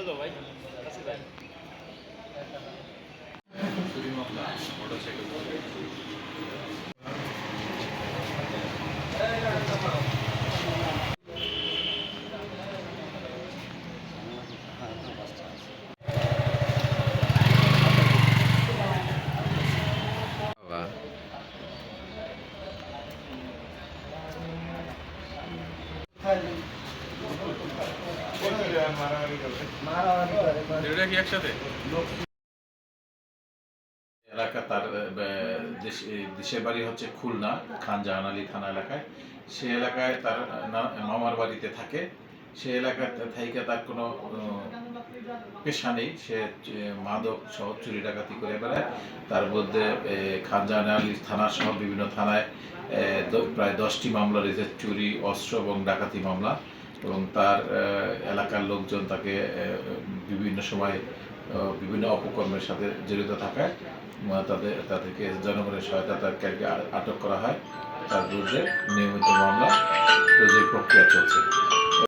চলে যাও ভাই কাছে যাই বাবা এলাকা তার বাড়ি হচ্ছে খুলনা খান জাহান আলী থানা এলাকায়। সে এলাকায় তার মামার বাড়িতে থাকে। সে তার কোনো পেশা নেই। সে মাদক সহ চুরি ডাকাতি করে বেড়ায়। তার মধ্যে খান জাহান আলী থানা সহ বিভিন্ন থানায় প্রায় দশটি মামলা রয়েছে। চুরি, অস্ত্র এবং ডাকাতি মামলা। এবং তার এলাকার লোকজন তাকে বিভিন্ন সময় বিভিন্ন অপকর্মের সাথে জড়িত থাকায় তাদের, তাদেরকে জনগণের সহায়তা তাদেরকে আটক করা হয়। তার বিরুদ্ধে নিয়মিত মামলা যে প্রক্রিয়া চলছে।